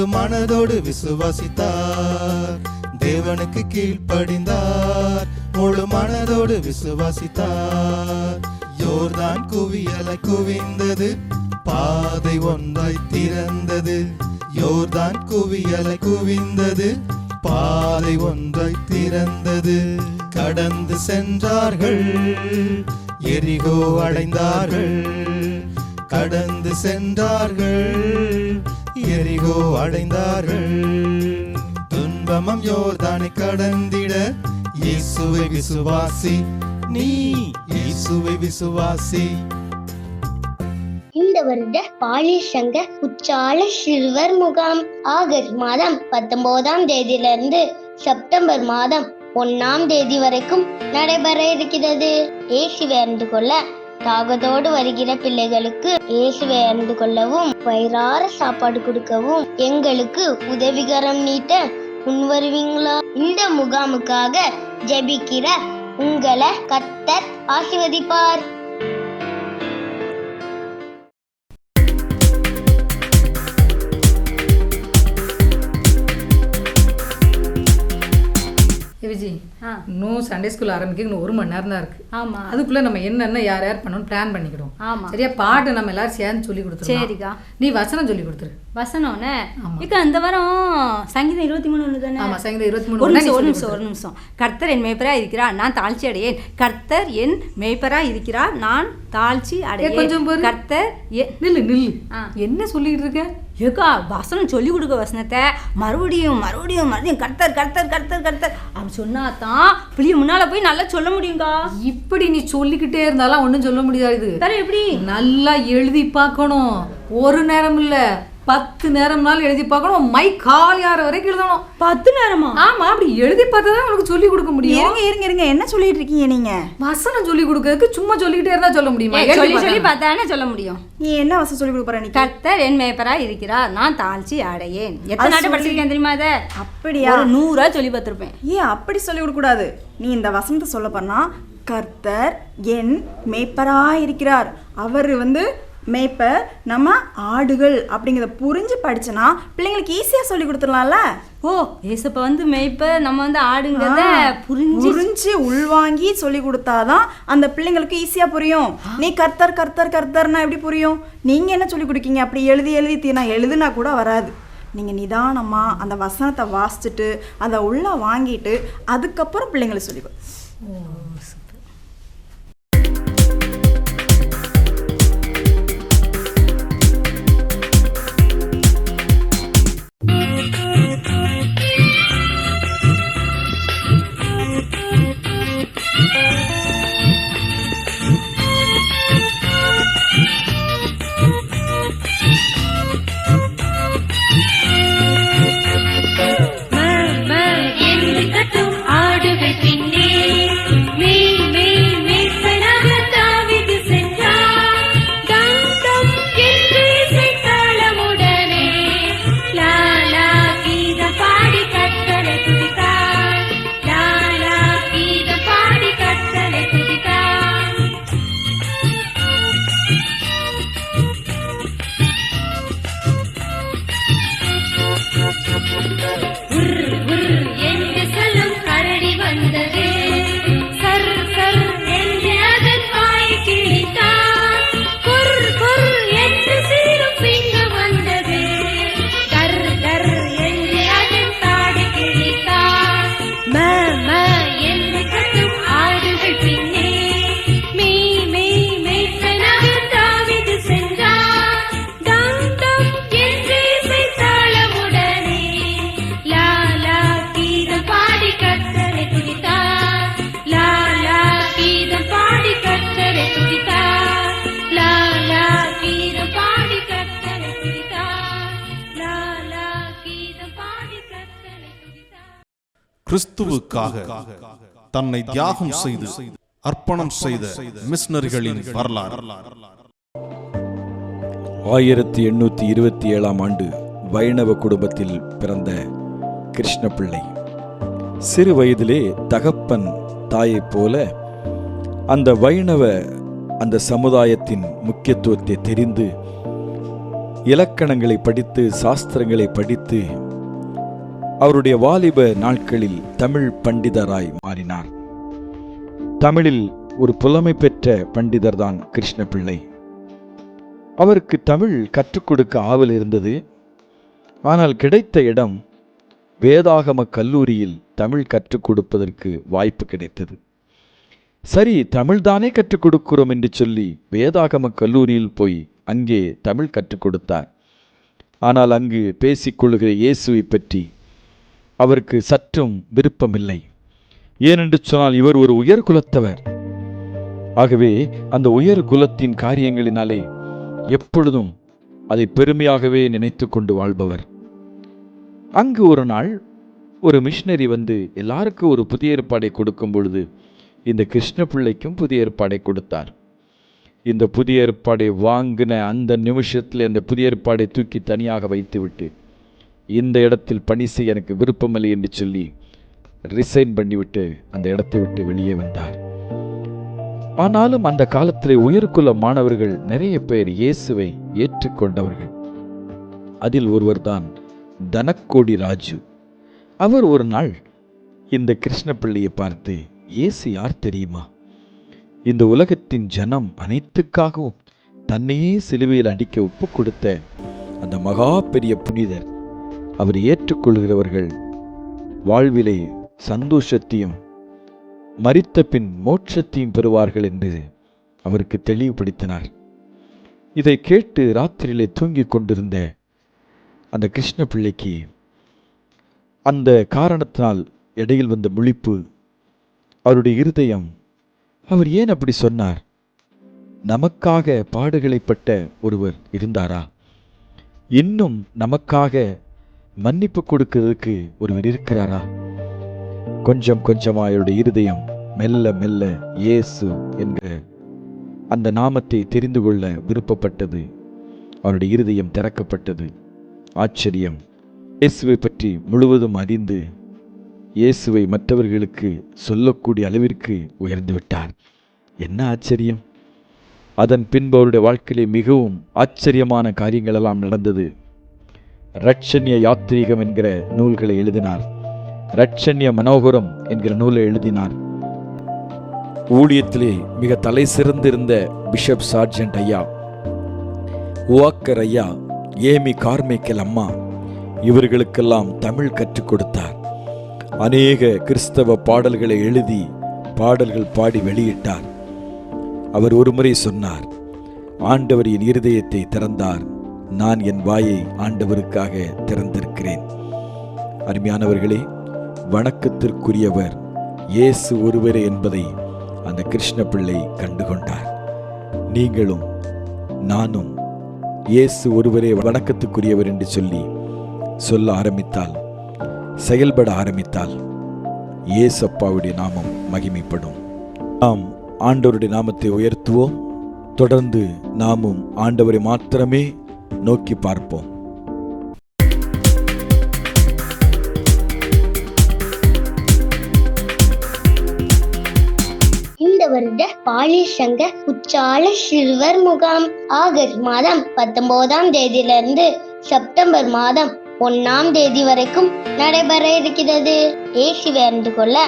முழு மனதோடு விசுவாசித்தார். தேவனுக்கு கீழ்ப்படிந்தார். முழு மனதோடு விசுவாசித்தார். யோர்தான் குவியலை குவிந்தது பாதை ஒன்றாய் திறந்தது. யோர்தான் குவியலை குவிந்தது பாதை ஒன்றாய் திறந்தது. கடந்து சென்றார்கள் எரிகோ அடைந்தார்கள். கடந்து சென்றார்கள் எரிகோ அடைந்தார்கள். துன்பமம் யோர்தானை கடந்திட இயேசுவை விசுவாசி. நீ இயேசுவை விசுவாசி. இந்த வருட பாலி சங்க உச்சால சிறுவர் முகாம் ஆகஸ்ட் மாதம் பத்தொன்பதாம் தேதியிலிருந்து செப்டம்பர் மாதம் ஒன்னாம் தேதி வரைக்கும் நடைபெற இருக்கிறது. ஏசி அறிந்து கொள்ள தாகத்தோடு வருகிற பிள்ளைகளுக்கு இயேசுவை அறிந்து கொள்ளவும் வயிறார சாப்பாடு கொடுக்கவும் எங்களுக்கு உதவிகரம் நீட்ட முன் வருவீங்களா? இந்த முகாமுக்காக ஜெபிக்கிற உங்களை கத்தர் ஆசிர்வதிப்பார். ஏ விஜி. ஆ. இன்னும் சண்டே ஸ்கூல் ஆரம்பிக்க இன்னும் ஒரு மணி நேரம் தான் இருக்கு. ஆமா. அதுக்குள்ள நம்ம என்னென்ன யார் யார் பண்ணணும் பிளான் பண்ணிக்கிடும் ஆமா. சரியா? பாட்டு நம்ம எல்லாரும் சேர்ந்து சொல்லி கொடுத்துருவோம் சரிக்கா. நீ வசனம் சொல்லி கொடுத்துரு. வசனம்னே. இக்கா இந்த வாரம் சங்கீதம் இருபத்தி மூணு ஒன்று தானே? ஆமா சங்கீதம் இருபத்தி ஒரு மூணு நிமிஷம் ஒரு நிமிஷம் ஒரு நிமிஷம். கர்த்தர் என் மேய்ப்பரா இருக்கிறார். நான் தாழ்ச்சி அடையேன் கர்த்தர் என் மேய்ப்பரா இருக்கிறார். நான் தாழ்ச்சி அடையேன் கொஞ்சம். கர்த்தர் நில்லு நில்லு. என்ன சொல்லிட்டு இருக்க? ஏக்கா வசனம் சொல்லி கொடுக்க வசனத்தை மறுபடியும் மறுபடியும் மறுபடியும் கர்த்தர் கர்த்தர் கர்த்தர் கர்த்தர் அப்படி சொன்னா தான் பிள்ளைய முன்னால போய் நல்லா சொல்ல முடியுங்கா இப்படி நீ சொல்லிக்கிட்டே இருந்தாலும் ஒன்றும் சொல்ல முடியாது. வேற எப்படி? நல்லா எழுதி பார்க்கணும். ஒரு நேரம் இல்ல. பத்து நேரம்னாலும் எழுதி பார்க்கணும். மை கால் யார வரைக்கும் எழுதணும்? பத்து நேரமா? ஆமா அப்படி எழுதி பார்த்தா தான் உனக்கு சொல்லி கொடுக்க முடியும். இருங்க இருங்க இருங்க. என்ன சொல்லிட்டு இருக்கீங்க நீங்க? வசனம் சொல்லி கொடுக்கறதுக்கு சும்மா சொல்லிக்கிட்டே இருந்தா சொல்ல முடியுமா? சொல்லி சொல்லி பார்த்தா. பார்த்தானே சொல்ல முடியும்? நீ என்ன வசம் சொல்லி கொடுக்க போற நீ கர்த்தர் என் மேய்ப்பரா இருக்கிறார். நான் தாழ்ச்சி அடையேன் எத்தனை நாட்டு படிச்சிருக்கேன் தெரியுமா அதை அப்படியா? ஒரு நூறா சொல்லி பார்த்துருப்பேன். ஏன் அப்படி சொல்லி கொடுக்க கூடாது நீ இந்த வசனத்தை சொல்ல போறனா கர்த்தர் என் மேய்ப்பரா இருக்கிறார். அவர் வந்து மேய்ப்பர் நம்ம ஆடுகள் அப்படிங்கிறத புரிஞ்சு படிச்சனா பிள்ளைங்களுக்கு ஈஸியா சொல்லி கொடுத்துடலாம்ல? ஓ ஏசப்ப வந்து மேய்ப்ப நம்ம வந்து ஆடுங்கிறத புரிஞ்சு புரிஞ்சு உள்வாங்கி சொல்லி கொடுத்தாதான் அந்த பிள்ளைங்களுக்கு ஈஸியா புரியும். நீ கர்த்தர் கர்த்தர் கர்த்தர்னா எப்படி புரியும்? நீங்க என்ன சொல்லி கொடுக்கீங்க? அப்படி எழுதி எழுதி தீ- நான் எழுதுனா கூட வராது. நீங்கள் நிதானமாக அந்த வசனத்தை வாசிச்சுட்டு அதை உள்ளே வாங்கிட்டு அதுக்கப்புறம் பிள்ளைங்களுக்கு சொல்லி கொடு. உர் உர் என்று கிறிஸ்துவுக்காக தன்னை தியாகம் செய்து அர்ப்பணம் செய்த மிஷனரிகளின் வரலாறு. ஆயிரத்தி எண்ணூற்றி இருபத்தி ஏழாம் ஆண்டு வைணவ குடும்பத்தில் பிறந்த கிருஷ்ணபிள்ளை. சிறு வயதிலே தகப்பன் தாயைப் போல அந்த வைணவ அந்த சமுதாயத்தின் முக்கியத்துவத்தை தெரிந்து இலக்கணங்களை படித்து சாஸ்திரங்களை படித்து அவருடைய வாலிப நாட்களில் தமிழ் பண்டிதராய் மாறினார். தமிழில் ஒரு புலமை பெற்ற பண்டிதர் தான் கிருஷ்ணபிள்ளை. அவருக்கு தமிழ் கற்றுக் கொடுக்க ஆவல் இருந்தது. ஆனால் கிடைத்த இடம் வேதாகம கல்லூரியில் தமிழ் கற்றுக் கொடுப்பதற்கு வாய்ப்பு கிடைத்தது. சரி தமிழ்தானே கற்றுக் கொடுக்கிறோம் என்று சொல்லி வேதாகம கல்லூரியில் போய் அங்கே தமிழ் கற்றுக் கொடுத்தார். ஆனால் அங்கு பேசிக்கொள்கிற இயேசுவை பற்றி அவருக்கு சற்றும் விருப்பமில்லை. ஏனென்று சொன்னால் இவர் ஒரு உயர் குலத்தவர். ஆகவே அந்த உயர் குலத்தின் காரியங்களினாலே எப்பொழுதும் அதை பெருமையாகவே நினைத்து கொண்டு வாழ்பவர். அங்கு ஒரு நாள் ஒரு மிஷினரி வந்து எல்லாருக்கும் ஒரு புதிய ஏற்பாடை கொடுக்கும் பொழுது இந்த கிருஷ்ண பிள்ளைக்கும் புதிய ஏற்பாடை கொடுத்தார். இந்த புதிய ஏற்பாடை வாங்கின அந்த நிமிஷத்தில் அந்த புதிய ஏற்பாடை தூக்கி தனியாக வைத்துவிட்டு இந்த இடத்தில் பணி செய்ய எனக்கு விருப்பமில்லை என்று சொல்லி ரிசைன் பண்ணிவிட்டு அந்த இடத்தை விட்டு வெளியே வந்தார். ஆனாலும் அந்த காலத்திலே உயர்குல மாணவர்கள் நிறைய பேர் இயேசுவை ஏற்றுக்கொண்டவர்கள். அதில் ஒருவர்தான் தனக்கோடி ராஜு. அவர் ஒரு நாள் இந்த கிருஷ்ணப்பிள்ளையை பார்த்து இயேசு யார் தெரியுமா? இந்த உலகத்தின் ஜனம் அனைத்துக்காகவும் தன்னையே சிலுவையில் அடிக்க ஒப்பு கொடுத்த அந்த மகா பெரிய புனிதர் அவர் ஏற்றுக்கொள்கிறவர்கள் வாழ்விலே சந்தோஷத்தையும் மறித்த பின் மோட்சத்தையும் பெறுவார்கள் என்று அவருக்கு தெளிவுபடுத்தினார். இதை கேட்டு ராத்திரியிலே தூங்கிக் கொண்டிருந்த அந்த கிருஷ்ண பிள்ளைக்கு அந்த காரணத்தினால் இடையில் வந்த முழிப்பு அவருடைய இருதயம் அவர் ஏன் அப்படி சொன்னார்? நமக்காக பாடுகளைப்பட்ட ஒருவர் இருந்தாரா? இன்னும் நமக்காக மன்னிப்பு கொடுக்கிறதுக்கு ஒருவர் இருக்கிறாரா? கொஞ்சம் கொஞ்சமா அவருடைய இருதயம் மெல்ல மெல்ல இயேசு என்ற அந்த நாமத்தை தெரிந்து கொள்ள விருப்பப்பட்டது. அவருடைய இருதயம் திறக்கப்பட்டது. ஆச்சரியம். இயேசுவை பற்றி முழுவதும் அறிந்து இயேசுவை மற்றவர்களுக்கு சொல்லக்கூடிய அளவிற்கு உயர்ந்து விட்டார். என்ன ஆச்சரியம்? அதன் பின்பு அவருடைய வாழ்க்கையிலே மிகவும் ஆச்சரியமான காரியங்களெல்லாம் நடந்தது. ரட்சண்ய யாத்ரீகம் என்கிற நூல்களை எழுதினார். ரட்சண்ய மனோகரம் என்கிற நூலை எழுதினார். ஊழியத்திலே மிக தலை சிறந்திருந்த பிஷப் சார்ஜென்ட் ஐயா உவாக்கர் ஐயா ஏமி கார்மேக்கல் அம்மா இவர்களுக்கெல்லாம் தமிழ் கற்றுக் கொடுத்தார். அநேக கிறிஸ்தவ பாடல்களை எழுதி பாடல்கள் பாடி வெளியிட்டார். அவர் ஒருமுறை சொன்னார் ஆண்டவர் என் இருதயத்தை திறந்தார். நான் என் வாயை ஆண்டவருக்காக திறந்திருக்கிறேன். அருமையானவர்களே வணக்கத்திற்குரியவர் இயேசு ஒருவரே என்பதை அந்த கிருஷ்ண பிள்ளை கண்டுகொண்டார். நீங்களும் நானும் இயேசு ஒருவரே வணக்கத்துக்குரியவர் என்று சொல்லி சொல்ல ஆரம்பித்தால் செயல்பட ஆரம்பித்தால் இயேசு அப்பாவுடைய நாமம் மகிமைப்படும். நாம் ஆண்டவருடைய நாமத்தை உயர்த்துவோம். தொடர்ந்து நாமும் ஆண்டவரை மாத்திரமே நோக்கி பார்ப்போம். இந்த வருட பாலி சங்க உச்சால சிறுவர் முகாம். ஆகஸ்ட் மாதம் பத்தொன்பதாம் தேதியிலிருந்து செப்டம்பர் மாதம் ஒன்னாம் தேதி வரைக்கும் நடைபெற இருக்கிறது. ஏசி அறிந்து கொள்ள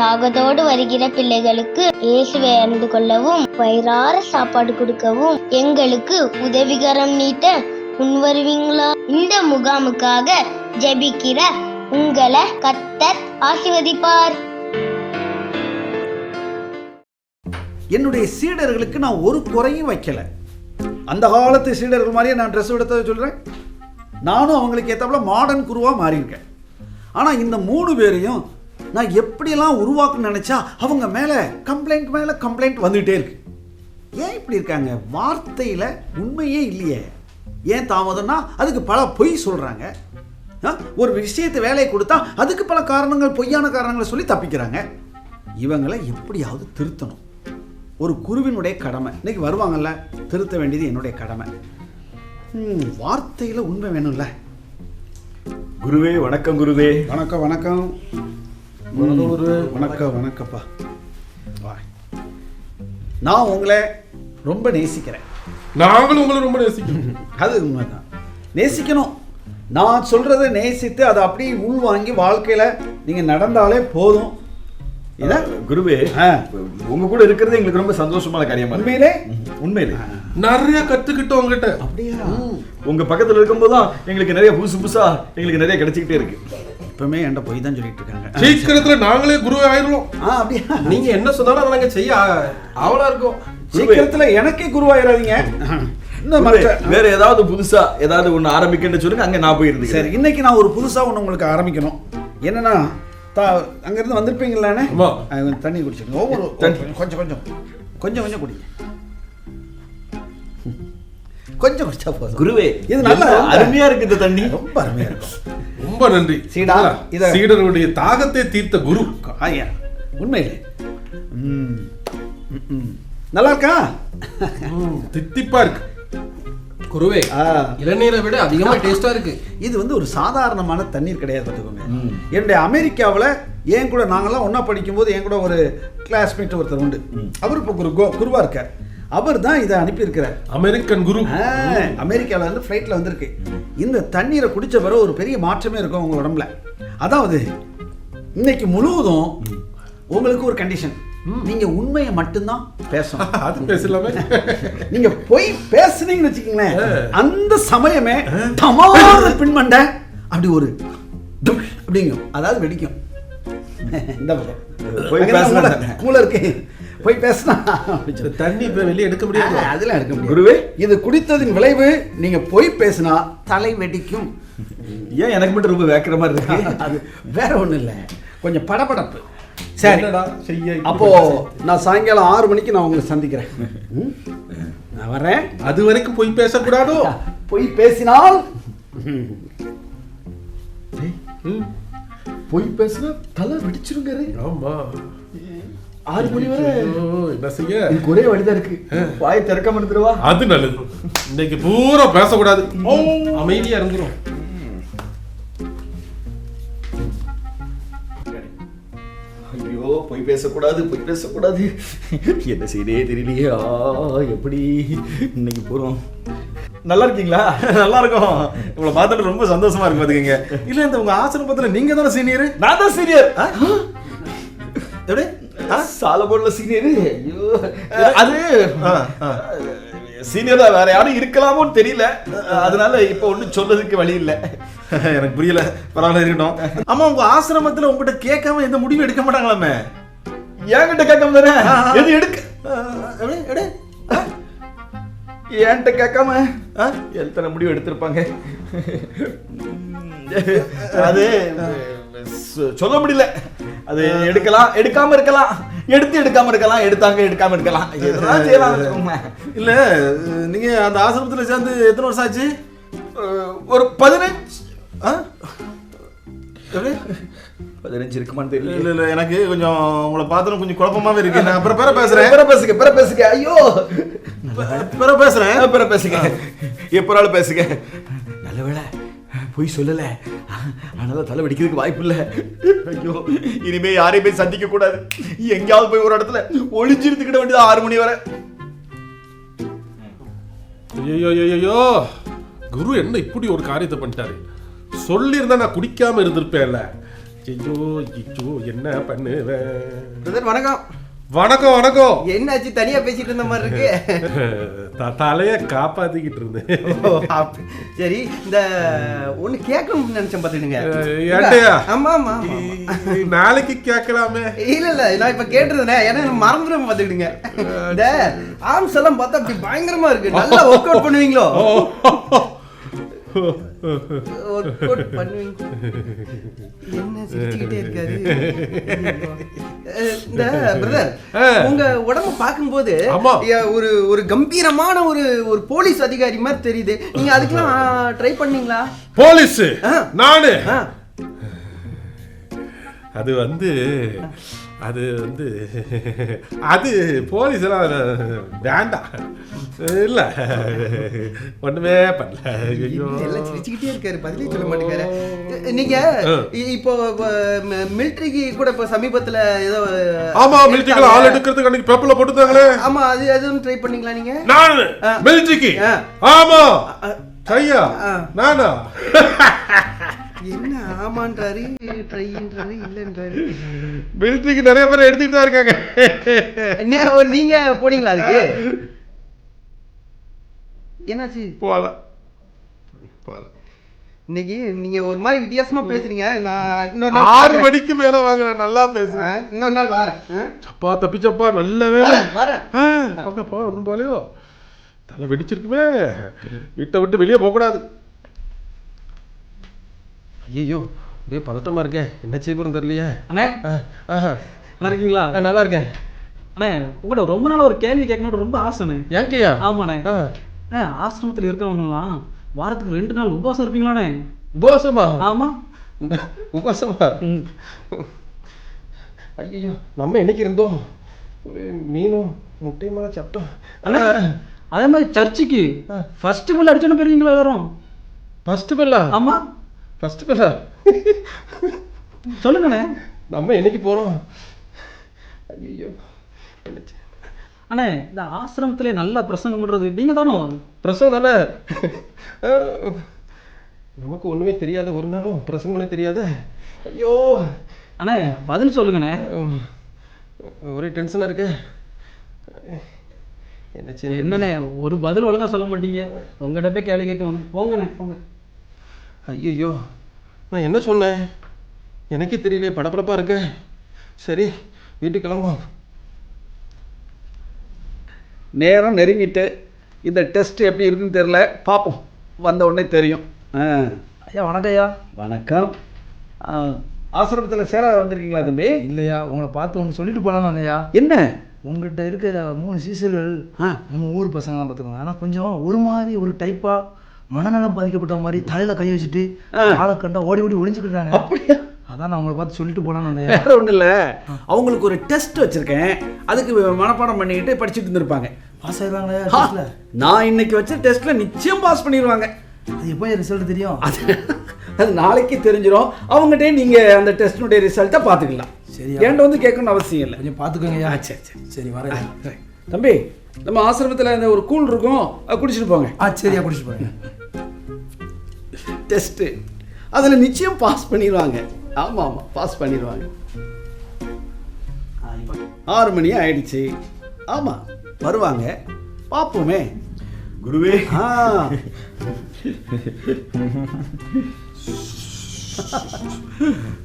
தாகத்தோடு வருகிற பிள்ளைகளுக்கு இயேசுவை அறிந்து கொள்ளவும் வயிறார சாப்பாடு கொடுக்கவும் எங்களுக்கு உதவிகரம் நீட்ட முன் வருவீங்களா? இந்த முகாமுக்காக ஜெபிக்கிற உங்களை கத்தர் ஆசிர்வதிப்பார். என்னுடைய சீடர்களுக்கு நான் ஒரு குறையும் வைக்கல. அந்த காலத்து சீடர்கள் மாதிரியே நான் ட்ரெஸ் எடுத்ததை சொல்கிறேன் நானும் அவங்களுக்கு ஏற்றாப்புல மாடர்ன் குருவாக மாறியிருக்கேன். ஆனால் இந்த மூணு பேரையும் நான் எப்படியெல்லாம் உருவாக்கணும்னு நினச்சா அவங்க மேலே கம்ப்ளைண்ட் மேலே கம்ப்ளைண்ட் வந்துகிட்டே இருக்கு. ஏன் இப்படி இருக்காங்க? வார்த்தையில் உண்மையே இல்லையே. ஏன் தாமதம்னா அதுக்கு பல பொய் சொல்கிறாங்க ஒரு விஷயத்தை வேலையை கொடுத்தா அதுக்கு பல காரணங்கள் பொய்யான காரணங்களை சொல்லி தப்பிக்கிறாங்க. இவங்களை எப்படியாவது திருத்தணும். ஒரு குருவினுடைய கடமை. இன்னைக்கு வருவாங்கல்ல திருத்த வேண்டியது என்னுடைய கடமை. ம், வார்த்தையில உண்மை வேணும்ல. குருவே வணக்கம் குருவே. வணக்கம் வணக்கம். வணக்கம் வணக்கம்ப்பா வா. நான் உங்களை ரொம்ப நேசிக்கிறேன். நாங்களும் உங்களை ரொம்ப நேசிக்கிறோம். அது உண்மைதான். நேசிக்கணும். நான் சொல்றதை நேசித்து அதை அப்படியே உள்வாங்கி வாழ்க்கையில நீங்க நடந்தாலே போதும். இதான் குருவே ஆ. உங்க கூட இருக்கிறது எங்களுக்கு ரொம்ப சந்தோஷமான காரியமா உண்மையிலே? உண்மையிலே. நிறைய கத்துக்கிட்டோம் உங்ககிட்ட. அப்படியா? உங்க பக்கத்துல இருக்கும்போது தான் எங்களுக்கு நிறைய புதுசு புதுசா எங்களுக்கு நிறைய கிடைச்சிக்கிட்டே இருக்கு. இப்பவுமே என்கிட்ட போய் தான் சொல்லிட்டு இருக்காங்க சீக்கிரத்துல நாங்களே குரு ஆயிடுவோம் ஆ அப்படியா? நீங்க என்ன சொன்னாலும் நாங்க செய்ய ஆவலா இருக்கோம். சீக்கிரத்துல எனக்கே குருவே, மற்ற வேற ஏதாவது புதுசா ஏதாவது ஒண்ணு ஆரம்பிக்கன்னு சொல்லுங்க அங்க நான் போயிருந்து சரி இன்னைக்கு நான் ஒரு புதுசா ஒன்று உங்களுக்கு ஆரம்பிக்கணும். என்னன்னா தா அங்கிருந்து வந்திருப்பீங்களானே. தண்ணி குடிச்சுங்க ஒவ்வொரு. கொஞ்சம் கொஞ்சம். கொஞ்சம் கொஞ்சம் குடிங்க. கொஞ்சம் குடிச்சா போதும். குருவே இது நல்லா அருமையா இருக்கு இந்த தண்ணி. ரொம்ப அருமையா இருக்கும் ரொம்ப நன்றி. சீடா, இத- சீடனுடைய தாகத்தை தீர்த்த குரு. உண்மையிலே. நல்லா இருக்கா தித்திப்பா இருக்கு. குருவே இளநீரை விட அதிகமா டேஸ்டா இருக்கு. இது வந்து ஒரு சாதாரணமான தண்ணீர் கிடையாது பார்த்துக்கோங்க. என்னுடைய அமெரிக்காவில் என் கூட நாங்கெல்லாம் ஒன்றா படிக்கும்போது என் கூட ஒரு கிளாஸ்மேட் ஒருத்தர் உண்டு. அவர் இப்போ குரு கோ- குருவா இருக்கார். அவர் தான் இதை அனுப்பியிருக்கிறார். அமெரிக்கன் குரு. அமெரிக்காவில் இருந்து ஃப்ளைட்டில் வந்திருக்கு. இந்த தண்ணீரை குடிச்ச பிறகு ஒரு பெரிய மாற்றமே இருக்கும் உங்க உடம்புல. அதாவது இன்னைக்கு முழுவதும் உங்களுக்கு ஒரு கண்டிஷன் நீங்க உண்மையை மட்டும்தான் பேசணும். அது பேசலாமே. நீங்க போய் பேசுனீங்கன்னு வச்சுக்கீங்களேன். அந்த சமயமே தமாத பின்மண்ட அப்படி ஒரு அப்படிங்கும். அதாவது வெடிக்கும். இந்த. போய் மூளை இருக்கு போய் பேசினா. தண்ணி இப்ப வெளியே எடுக்க முடியாது. அதெல்லாம் எடுக்க முடியும் குருவே. இது குடித்ததின் விளைவு நீங்க போய் பேசினா தலை வெடிக்கும். ஏன் எனக்கு மட்டும் ரொம்ப வேக்கிற மாதிரி இருக்கு? அது வேற ஒண்ணும் இல்ல. கொஞ்சம் படபடப்பு. சரி. அப்போ நான் சாயங்காலம் ஆறு மணிக்கு நான் உங்களை சந்திக்கிறேன்? நான் வரேன். அது வரைக்கும் போய் பேசக்கூடாதோ? போய் பேசினால்? போய் பேசுனா தலை வெடிச்சிருங்காரு ஆமா. ஆறு மணி வரை என்ன செய்ய எனக்கு ஒரே வழிதான் இருக்கு. வாயை திறக்காம இருந்துருவா. அது நல்லது. இன்னைக்கு பூரா பேசக்கூடாது. அமைதியா இருந்துரும். ஐயோ போய் பேசக்கூடாது போய் பேசக்கூடாது. என்ன செய்யறே தெரியலையே? ஆ, எப்படி? இன்னைக்கு போறோம் நல்லா இருக்கீங்களா? நல்லா இருக்கும். உங்களை பார்த்துட்டு ரொம்ப சந்தோஷமா இருக்கு பாத்துக்கங்க. இல்ல இந்த உங்க ஆசிரமத்துல நீங்க தானே சீனியர் நான் தான் சீனியர் எப்படி? சாலபோர்ட்ல சீனியர் ஐயோ. அது சீனியரா வேற யாரும் இருக்கலாமோன்னு தெரியல. அதனால இப்போ ஒண்ணும் சொல்றதுக்கு வழி இல்ல. எனக்கு புரியல. பரவாயில்ல இருக்கட்டும். ஆமா உங்க ஆசிரமத்துல உங்ககிட்ட கேட்காம எந்த முடிவும் எடுக்க மாட்டாங்களாமே? என்கிட்ட கேட்காம தானே? எது எடுக்க? என்கிட்ட கேட்காம? எத்தனை முடிவு எடுத்திருப்பாங்க? அது சொல்ல முடியல. அது எடுக்கலாம் எடுக்காம இருக்கலாம். எடுத்து எடுக்காம இருக்கலாம் எடுத்தாங்க எடுக்காம இருக்கலாம். செய்யலாம். இல்ல நீங்க அந்த ஆசிரமத்துல சேர்ந்து எத்தனை வருஷம் ஆச்சு? ஒரு பதினஞ்சு? பதினஞ்சு இருக்குமான்னு இல்ல தெரியல. இல்ல எனக்கு கொஞ்சம் உங்களை பார்த்தோம் கொஞ்சம் குழப்பமாவே இருக்கு. நான் அப்புறம் பேர பேசுறேன். பிற பேசுங்க பிற பேசுங்க. ஐயோ! பிற பேசுறேன். பிற பேசுங்க. எப்போனாலும் பேசுங்க. நல்ல வேளை. போய் சொல்லல. அதனால தலை வெடிக்கிறதுக்கு வாய்ப்பு இல்ல. ஐயோ இனிமே யாரையுமே சந்திக்க கூடாது. எங்கேயாவது போய் ஒரு இடத்துல ஒளிஞ்சிருந்துக்கிட வேண்டியது ஆறு மணி வரை. ஐயோ ஐயோ குரு என்ன இப்படி ஒரு காரியத்தை பண்ணிட்டாரு? சொல்லியிருந்தா நான் குடிக்காம இருந்திருப்பேன்ல. ஐயோ ஐயோ என்ன பண்ணுவேன்? பிரதர் வணக்கம். வணக்கம் வணக்கம். என்னாச்சு தனியா பேசிட்டு இருந்த மாதிரி இருக்கு? தலைய காப்பாத்திக்கிட்டு இருந்தேன் சரி இந்த ஒண்ணு கேட்கணும்னு நினைச்சேன் ஏன்டையா? ஆமா ஆமா நாளைக்கு கேட்கலாமே. இல்ல இல்ல நான் இப்ப கேட்டிருந்தேன் ஏன்னா மறந்துடும் பாத்துக்கிடுங்க. இந்த ஆர்ம்ஸ் எல்லாம் பார்த்தா அப்படி பயங்கரமா இருக்கு. நல்லா ஒர்க் அவுட் பண்ணுவீங்களோ ஒர்க் அவுட் பண்ணுவீங்க. என்ன சிரிச்சுக்கிட்டே இருக்காரு? அஹ், இந்த பிரதர். உங்க உடம்ப பார்க்கும்போது ஒரு ஒரு கம்பீரமான ஒரு ஒரு போலீஸ் அதிகாரி மாதிரி தெரியுது. நீங்க அதுக்கெல்லாம் ட்ரை பண்ணீங்களா? போலீஸ். நானு. அது வந்து அது வந்து அது போலீஸ் எல்லாம் வேண்டாம். இல்ல. ஒண்ணுமே பண்ணல. ஐயோ. எல்லாம் சிரிச்சுக்கிட்டே இருக்காரு. பதிலே சொல்ல மாட்டேங்காரு நீங்க இ- இப்போ மிலிட்டரிக்கு கூட இப்போ சமீபத்துல ஏதோ ஆமா மிலிட்டரிக்கு ஆள் எடுக்கிறதுக்கு அன்னைக்கு பேப்பர்ல போட்டுருந்தாங்களே. ஆமா அது எதுவும் ட்ரை பண்ணீங்களா நீங்க? நான் மிலிட்டரிக்கு ஆ. ஆமா. ஐயா நானா? என்ன ஆமான்றாரு ட்ரைன்றாரு இல்லைன்றாரு. மிலிட்டரிக்கு நிறைய பேர் எடுத்துக்கிட்டு தான் இருக்காங்க. நீங்க போனீங்களா அதுக்கு? என்னாச்சு? போகல. போகல. இன்னைக்கு நீங்க ஒரு மாதிரி வித்தியாசமா பேசுறீங்க. நான் இன்னொரு நாள் ஆறு. மணிக்கு மேல வாங்க நல்லா பேசுறேன் இன்னொரு நாள் வரேன். ஆ? அப்பா தப்பிச்சப்பா நல்ல வேலை. வரேன். ஒன்றும் போலையோ தலை வெடிச்சிருக்குமே. வீட்டை விட்டு வெளியே போகக்கூடாது. ஐயோ ஒரே பதட்டமா இருக்கே. என்ன செய்ய தெரியலையே. அண்ணே. ஆ, ஆஹா. நல்லா இருக்கீங்களா? ஆ, நல்லா இருக்கேன். அண்ணே உங்கள்கிட்ட ரொம்ப நாளா ஒரு கேள்வி கேட்கணும்னு ரொம்ப ஆசைண்ணே ஏன்க்கையா ஆமாண்ணே. ஆ. அண்ணே ஆசிரமத்தில் இருக்கிறவங்களாம் வாரத்துக்கு ரெண்டு நாள் உபவாசம் இருப்பீங்களாண்ணே உபவாசமா? ஆமா. உபவாசமா? ம். ஐயோ நம்ம என்னைக்கு இருந்தோம்? ஒரு மீனும் முட்டையும் மேலே சாப்பிட்டோம் அண்ணே அதே மாதிரி சர்ச்சுக்கு ஃபர்ஸ்ட் பில் அடிச்சோன்னு போயிருவீங்களா எல்லாரும்? ஃபர்ஸ்ட் பெல்லா ஆமா. ஃபர்ஸ்ட் பெல்லா சொல்லுங்கண்ணே. நம்ம என்னைக்கு போறோம்? ஐயோ? அண்ணே இந்த ஆசிரமத்திலே நல்லா பிரசங்கம் பண்றது நீங்க தானோ பிரசவம் தானே நமக்கு ஒண்ணுமே தெரியாத ஒரு நாளும் பிரசங்களே தெரியாத. ஐயோ. அண்ணே பதில் சொல்லுங்கண்ணே. ஒரே டென்ஷனா இருக்கு. என்ன என்னண்ணே ஒரு பதில் ஒழுங்கா சொல்ல மாட்டீங்க. உங்கள்கிட்ட போய் கேள்வி கேட்க வந்து போங்கண்ணே போங்க. ஐயோ நான் என்ன சொன்னேன்? எனக்கே தெரியலையே படபடப்பா இருக்கு. சரி வீட்டுக்கு கிளம்புவோம். நேரம் நெருங்கிட்டு இந்த டெஸ்ட் எப்படி இருக்குன்னு தெரில பார்ப்போம் வந்த உடனே தெரியும். ஆ. ஐயா வணக்கம் ஐயா. வணக்கம். ஆசிரமத்தில் சேர வந்திருக்கீங்களா தம்பி? இல்லையா உங்களை பார்த்து ஒன்று சொல்லிட்டு போகலான்னு வந்தையா என்ன? உங்கள்கிட்ட இருக்கிற மூணு சீசர்கள் ஆ. நம்ம ஊர் பசங்க தான் பார்த்துக்கோங்க. ஆனால் கொஞ்சம் ஒரு மாதிரி ஒரு டைப்பாக மனநலம் பாதிக்கப்பட்ட மாதிரி தலையில் கை வச்சுட்டு. ஆளை கண்டா ஓடி ஓடி ஒளிஞ்சுக்கிட்டாங்க. அப்படியா? அதான் நான் உங்களை பார்த்து சொல்லிட்டு வந்தையா வேற ஒன்றும் இல்லை. அவங்களுக்கு ஒரு டெஸ்ட் வச்சுருக்கேன். அதுக்கு மனப்பாடம் பண்ணிக்கிட்டு படிச்சுட்டு இருந்திருப்பாங்க. பாஸ் ஆயிடுவாங்களே நான் இன்னைக்கு வச்ச டெஸ்ட்ல நிச்சயம் பாஸ் பண்ணிடுவாங்க அது எப்போ ரிசல்ட் தெரியும்? அது அது நாளைக்கு தெரிஞ்சிடும் அவங்ககிட்டே நீங்க அந்த டெஸ்டினுடைய ரிசல்ட்டை பார்த்துக்கலாம். சரியா. ஏன்ட்ட வந்து கேட்கணும்னு அவசியம் இல்லை. கொஞ்சம் பார்த்துக்கோங்கய்யா ஆ, சரி சரி. சரி வரேன். தம்பி நம்ம ஆசிரமத்தில் இந்த ஒரு கூழ் இருக்கும். குடிச்சிட்டு போங்க. ஆ சரியா குடிச்சிட்டு போகிறேன் டெஸ்ட்டு அதில் நிச்சயம் பாஸ் பண்ணிடுவாங்க ஆமாம் ஆமாம் பாஸ் பண்ணிடுவாங்க ஆறு மணி ஆயிடுச்சு. ஆமாம் வருவாங்க. பார்ப்போமே குருவே. ஆ.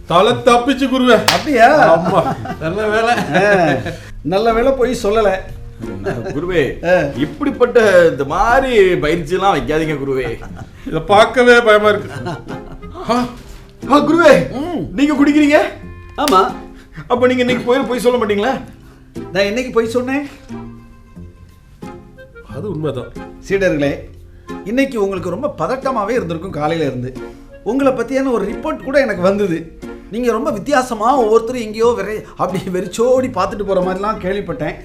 தலை தப்பிச்சு குருவே. அப்படியா? ஆமா. நல்ல வேலை. ஆ, நல்ல வேளை போய் சொல்லலை. குருவே? இப்படிப்பட்ட இந்த மாதிரி பயிற்சி எல்லாம் வைக்காதீங்க குருவே. இதை பார்க்கவே பயமா இருக்கு. குருவே நீங்க குடிக்கிறீங்க? ஆமாம் அப்ப நீங்க இன்னைக்கு போய் போய் சொல்ல மாட்டீங்களா? நான் என்னைக்கு போய் சொன்னேன். அது உண்மைதான். சீடர்களே இன்னைக்கு உங்களுக்கு ரொம்ப பதட்டமாகவே இருந்திருக்கும் காலையில இருந்து. உங்களை பற்றியான ஒரு ரிப்போர்ட் கூட எனக்கு வந்தது. நீங்கள் ரொம்ப வித்தியாசமாக ஒவ்வொருத்தரும் எங்கேயோ வெறை அப்படி வெறிச்சோடி பார்த்துட்டு போகிற மாதிரிலாம் கேள்விப்பட்டேன்.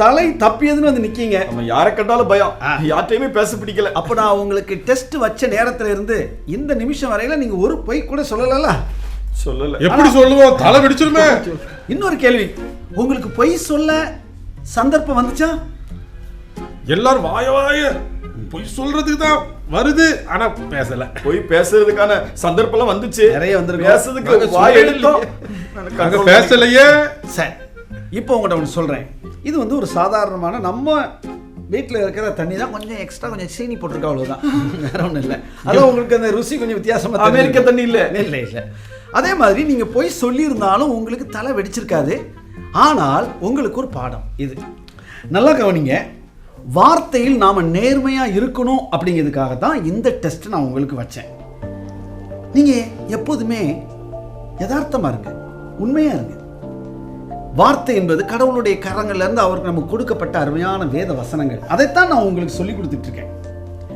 தலை தப்பியதுன்னு வந்து நிற்கீங்க நம்ம யாரை கண்டாலும் பயம். யார்ட்டையுமே பேச பிடிக்கல. அப்போ நான் உங்களுக்கு டெஸ்ட் வச்ச நேரத்துல இருந்து இந்த நிமிஷம் வரையில நீங்கள் ஒரு பொய் கூட சொல்லலைல்ல? சொல்லல. எப்படி சொல்லுவோம் தலை வெடிச்சிருமே. இன்னொரு கேள்வி. உங்களுக்கு பொய் சொல்ல சந்தர்ப்பம் வந்துச்சா? எல்லாரும் வாய வாய. பொய் சொல்றதுக்கு தான் வருது ஆனா பேசல. போய் பேசுறதுக்கான சந்தர்ப்பம் வந்துச்சு. நிறைய வந்திருக்கு. பேசுறதுக்கு வாய் எடுத்தோம். பேசலையே. சரி இப்போ உங்கள்கிட்ட ஒன்று சொல்கிறேன் இது வந்து ஒரு சாதாரணமான நம்ம வீட்டில் இருக்கிற தண்ணி தான் கொஞ்சம் எக்ஸ்ட்ரா கொஞ்சம் சீனி போட்டிருக்கா அவ்வளோதான் வேற ஒன்றும் இல்லை. அதான் உங்களுக்கு அந்த ருசி கொஞ்சம் வித்தியாசமாக அமெரிக்க தண்ணி இல்ல. இல்லை இல்லை அதே மாதிரி நீங்கள் போய் சொல்லியிருந்தாலும் உங்களுக்கு தலை வெடிச்சிருக்காது. ஆனால் உங்களுக்கு ஒரு பாடம் இது. நல்லா கவனிங்க. வார்த்தையில் நாம் நேர்மையாக இருக்கணும் அப்படிங்கிறதுக்காக தான் இந்த டெஸ்ட் நான் உங்களுக்கு வச்சேன். நீங்கள் எப்போதுமே யதார்த்தமாக இருங்க. உண்மையாக இருங்க. வார்த்தை என்பது கடவுளுடைய கரங்கள்லேருந்து அவருக்கு நமக்கு கொடுக்கப்பட்ட அருமையான வேத வசனங்கள். அதைத்தான் நான் உங்களுக்கு சொல்லி கொடுத்துட்ருக்கேன்.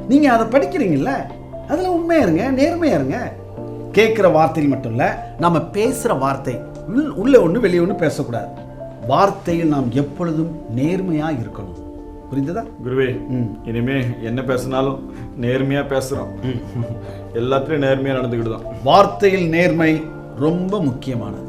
நீங்கள் அதை படிக்கிறீங்கல்ல? அதில் உண்மையாக இருங்க நேர்மையாக இருங்க. கேட்குற வார்த்தையில் மட்டும் இல்லை நம்ம பேசுகிற வார்த்தை. உள் ஒன்று வெளியே ஒன்று பேசக்கூடாது. வார்த்தையில் நாம் எப்பொழுதும் நேர்மையாக இருக்கணும். புரிந்ததா? குருவே இனிமே என்ன பேசினாலும் நேர்மையா பேசுறோம். எல்லாத்துலயும் நேர்மையா நடந்துக்கிட்டு தான். வார்த்தையில் நேர்மை ரொம்ப முக்கியமானது.